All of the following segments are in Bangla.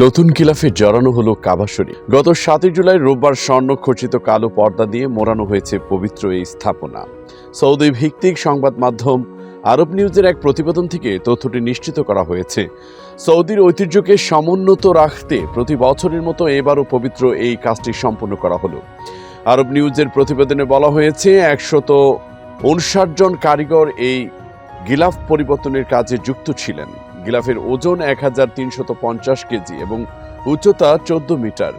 নতুন গিলাফে জড়ানো হলো কাবা শরীফ। গত সাতই জুলাই রোববার স্বর্ণ খচিত কালো পর্দা দিয়ে মোড়ানো হয়েছে পবিত্র এই স্থাপনা। সৌদি ভিত্তিক সংবাদ মাধ্যম আরব নিউজের এক প্রতিবেদন থেকে তথ্যটি নিশ্চিত করা হয়েছে। সৌদির ঐতিহ্যকে সমুন্নত রাখতে প্রতি বছরের মতো এবারও পবিত্র এই কাজটি সম্পন্ন করা হলো। আরব নিউজের প্রতিবেদনে বলা হয়েছে, একশত উনষাট জন কারিগর এই গিলাফ পরিবর্তনের কাজে যুক্ত ছিলেন। গিলাফের ওজন এক হাজার পঞ্চাশ কেজি এবং উচ্চতা চোদ্দ মিটার।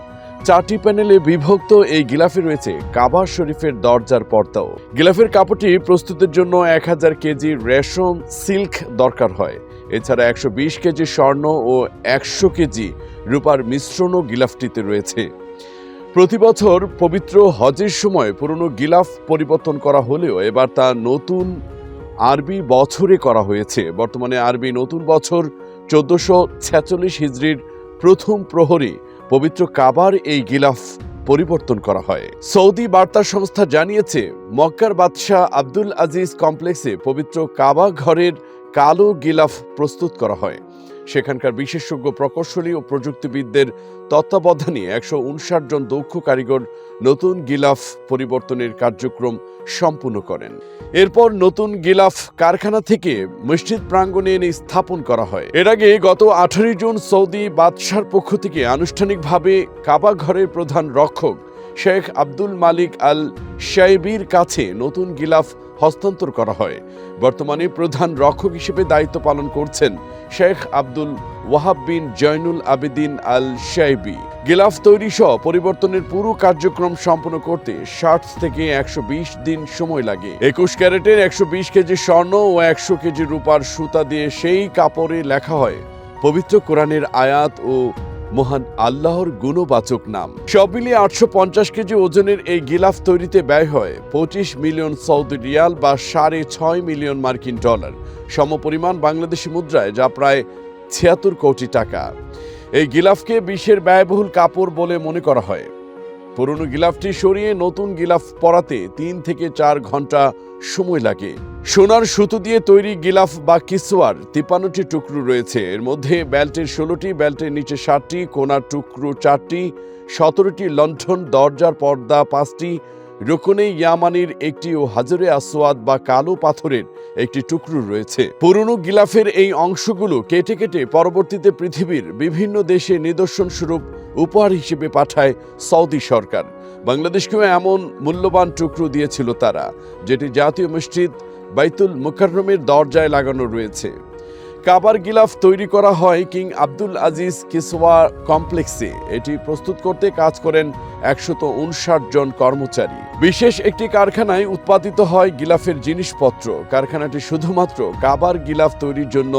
চারটি প্যানেলে বিভক্ত এই গিলাফে রয়েছে কাবা শরীফের দরজার পর্দাও। গিলাফের কাপড়টি প্রস্তুতের জন্য এক হাজার কেজি রেশম সিল্ক দরকার হয়। এছাড়া একশো বিশ কেজি স্বর্ণ ও একশো কেজি রূপার মিশ্রণও গিলাফটিতে রয়েছে। প্রতি বছর পবিত্র হজের সময় পুরনো গিলাফ পরিবর্তন করা হলেও এবার তা নতুন আরবি বছরে করা হয়েছে। বর্তমানে আরবি নতুন বছর চোদ্দশো ছেচল্লিশ হিজড়ির প্রথম প্রহরে পবিত্র কাবার এই গিলাফ পরিবর্তন করা হয়। সৌদি বার্তা সংস্থা জানিয়েছে, মক্কার বাদশাহ আব্দুল আজিজ কমপ্লেক্সে পবিত্র কাবা ঘরের কালো গিলাফ প্রস্তুত করা হয়। সেখানকার বিশেষজ্ঞ প্রকৌশলী ও প্রযুক্তিবিদদের তত্ত্বাবধানে একশো উনষাট জন দক্ষ কারিগর নতুন গিলাফ পরিবর্তনের কার্যক্রম সম্পূর্ণ করেন। এরপর নতুন গিলাফ কারখানা থেকে মসজিদ প্রাঙ্গণে এনে স্থাপন করা হয়। এর আগে গত আঠারোই জুন সৌদি বাদশার পক্ষ থেকে আনুষ্ঠানিকভাবে কাবা ঘরের প্রধান রক্ষক শেখ আব্দুল মালিক আল শাইবির কাছে নতুন গিলাফ হস্তান্তর করা হয়। বর্তমানে প্রধান রক্ষক হিসেবে দায়িত্ব পালন করছেন শেখ আব্দুল ওয়াহাব বিন জয়নুল আবেদিন আল শাইবি গিলাফ তৈরি সহ পরিবর্তনের পুরো কার্যক্রম সম্পন্ন করতে ষাট থেকে একশো বিশ দিন সময় লাগে। একুশ ক্যারেটের একশো বিশ কেজি স্বর্ণ ও একশো কেজি রূপার সুতা দিয়ে সেই কাপড়ে লেখা হয়, পবিত্র কোরআনের আয়াত ও মহান আল্লাহর গুণবাচক নাম। সব মিলিয়ে আটশো পঞ্চাশ কেজি ওজনের এই গিলাফ তৈরিতে ব্যয় হয় পঁচিশ মিলিয়ন সৌদি রিয়াল বা সাড়ে ছয় মিলিয়ন মার্কিন ডলার। সমপরিমাণ বাংলাদেশি মুদ্রায় যা প্রায় ছিয়াত্তর কোটি টাকা। এই গিলাফকে বিশ্বের ব্যয়বহুল কাপড় বলে মনে করা হয়। পুরনো গিলাফটি সরিয়ে নতুন গিলাফ পরাতে তিন থেকে চার ঘণ্টা সময় লাগে। সোনার সুতো দিয়ে তৈরি গিলাফ বা কিসোয়ার তিপ্পান্নটি টুকরো রয়েছে। এর মধ্যে বেল্টের ষোলোটি, বেল্টের নিচে ষাটটি, কোনার টুকরো চারটি, সতেরোটি লণ্ঠন, দরজার পর্দা পাঁচটি রোকনে ইয়ামানির একটি ও হাজরে আসোয়াদ বা কালো পাথরের একটি টুকরো রয়েছে। পুরনো গিলাফের এই অংশগুলো কেটে কেটে পরবর্তীতে পৃথিবীর বিভিন্ন দেশে নিদর্শন স্বরূপ উপহার হিসেবে পাঠায় সৌদি সরকার। বাংলাদেশকেও এমন মূল্যবান টুকরো দিয়েছিল তারা, যেটি জাতীয় মসজিদ বাইতুল মুকাররমের দরজায় লাগানো রয়েছে। কাবার গিলাফ তৈরি করা হয় কিং আব্দুল আজিজ কিসওয়া কমপ্লেক্সে। এটি প্রস্তুত করতে কাজ করেন একশত উনষাট জন কর্মচারী। বিশেষ একটি কারখানায় উৎপাদিত হয় গিলাফের জিনিসপত্র। কারখানাটি শুধুমাত্র কাবার গিলাফ তৈরির জন্য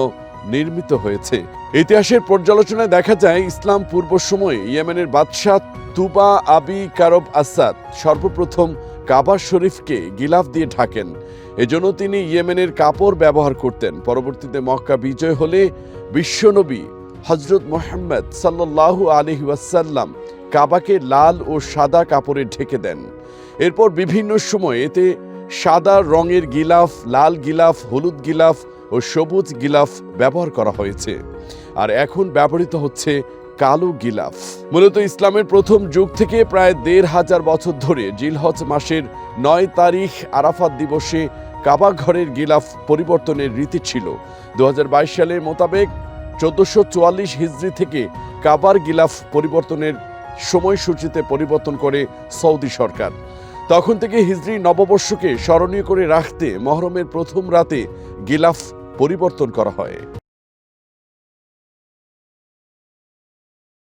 নির্মিত হয়েছে। ইতিহাসের পর্যালোচনায় দেখা যায়, ইসলাম পূর্ব সময়ে ইয়েমেনের বাদশাহ তুবা আবি কারব আসাদ সর্বপ্রথম কাবা শরীফকে গিলাফ দিয়ে ঢাকেন। এজন্য তিনি ইয়েমেনের কাপড় ব্যবহার করতেন। পরবর্তীতে মক্কা বিজয় হলে বিশ্বনবী হজরত মোহাম্মদ সাল্লাল্লাহু আলহি ওয়াসাল্লাম কাবাকে লাল ও সাদা কাপড়ে ঢেকে দেন। এরপর বিভিন্ন সময় এতে সাদা রঙের গিলাফ, লাল গিলাফ, হলুদ গিলাফ ও সবুজ গিলাফ ব্যবহার করা হয়েছে। আর এখন ব্যবহৃত হচ্ছে কালো গিলাফ। মূলত ইসলামের প্রথম যুগ থেকে প্রায় দেড় হাজার বছর ধরে জিলহজ মাসের নয় তারিখ আরাফাত দিবসে কাবা ঘরের গিলাফ পরিবর্তনের রীতি ছিল। দু সালের মোতাবেক চোদ্দশো চুয়াল্লিশ হিজড়ি থেকে কাবার গিলাফ পরিবর্তনের সময়সূচিতে পরিবর্তন করে সৌদি সরকার। তখন থেকে হিজড়ি নববর্ষকে স্মরণীয় করে রাখতে মহরমের প্রথম রাতে গিলাফ পরিবর্তন করা হয়।